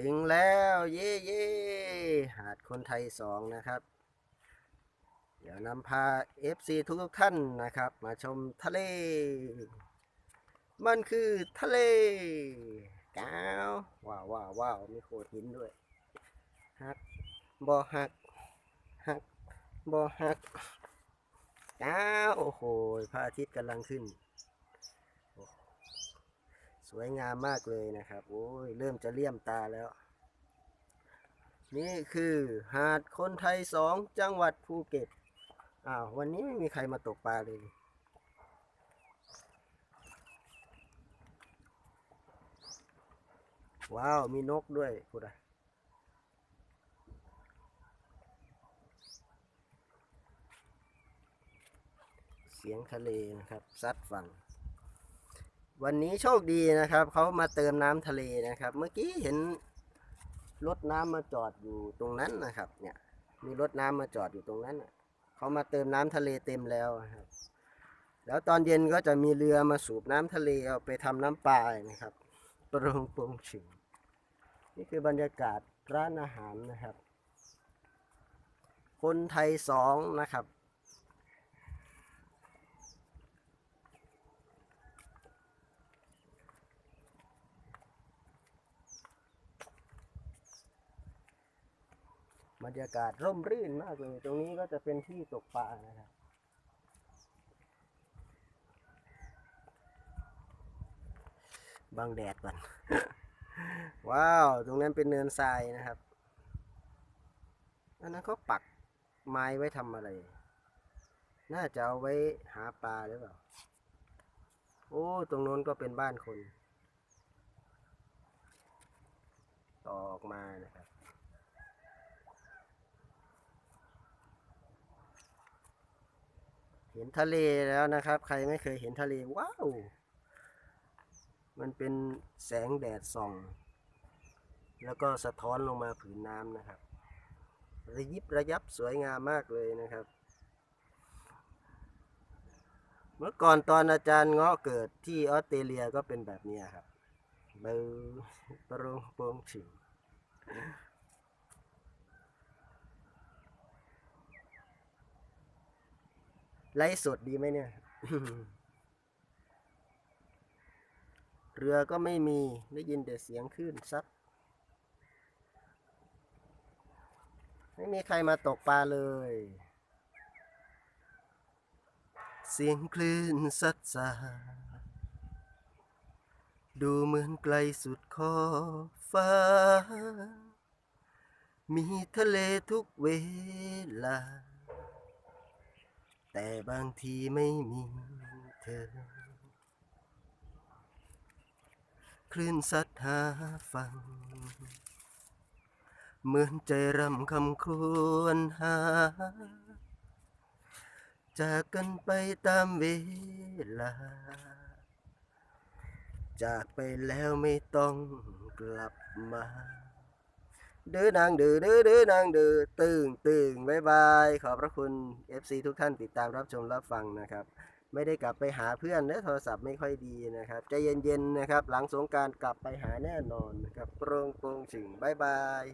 ถึงแล้วเย่เย่หาดคนไทยสองนะครับ เดี๋ยวนำพา FC ทุกๆท่านนะครับ มาชมทะเล มันคือทะเลก้าวว้าวว้าวว้าวมีโขดหินด้วยหักบอหักหักบอหักก้าวโอ้โหพระอาทิตย์กำลังขึ้น สวยงามมากเลยนะครับ โอ้ย เริ่มจะเลี่ยมตาแล้ว นี่คือหาดคนไทยสองจังหวัดภูเก็ต อ้าว วันนี้ไม่มีใครมาตกปลาเลยว้าว มีนกด้วยพูดอะเสียงทะเลนะครับซัดฝั่ง วันนี้โชคดีนะครับ เขามาเติมน้ำทะเลนะครับ เมื่อกี้เห็นรถน้ำมาจอดอยู่ตรงนั้นนะครับ เนี่ยมีรถน้ำมาจอดอยู่ตรงนั้นเขามาเติมน้ำทะเลเต็มแล้วครับแล้วตอนเย็นก็จะมีเรือมาสูบน้ำทะเลเอาไปทำน้ำปลานะครับปรงโปงฉิงนี่คือบรรยากาศร้านอาหารนะครับ คนไทยสองนะครับ บรรยากาศร่มรื่นมากเลย ตรงนี้ก็จะเป็นที่ตกปลานะครับบังแดดก่อน ว้าว ตรงนั้นเป็นเนินทรายนะครับอันนั้นเขาปักไม้ไว้ทำอะไร น่าจะเอาไว้หาปลาหรือเปล่า โอ้ ตรงโน้นก็เป็นบ้านคน ต่อออกมานะครับ เห็นทะเลแล้วนะครับ ใครไม่เคยเห็นทะเลว้าวมันเป็นแสงแดดส่อง แล้วก็สะท้อนลงมาผืนน้ำนะครับ ระยิบระยับสวยงามมากเลยนะครับ เมื่อก่อนตอนอาจารย์เงาะเกิดที่ออสเตรเลียก็เป็นแบบนี้ครับเบอร์ปรงโปงฉิง ไลฟ์สดดีไหมเนี่ย เรือก็ไม่มี ได้ยินแต่เสียงคลื่นซัดไม่มีใครมาตกปลาเลย เสียงคลื่นซัดสาดดูเหมือนไกลสุดขอบฟ้า มีทะเลทุกเวลา แต่บางทีไม่มีเธอ คลื่นซัดหาฟัง เหมือนใจรำคำครวญหา จากกันไปตามเวลา จากไปแล้วไม่ต้องกลับมา เดื้อนางเดื้อเดือเดือนางเดื้อตึงตึงบายบายขอบพระคุณ FC ทุกท่านติดตามรับชมรับฟังนะครับ ไม่ได้กลับไปหาเพื่อนเนื้อโทรศัพท์ไม่ค่อยดีนะครับใจเย็นๆนะครับ หลังสงการกลับไปหาแน่นอนนะครับโปร่งโปร่งฉิงบายบาย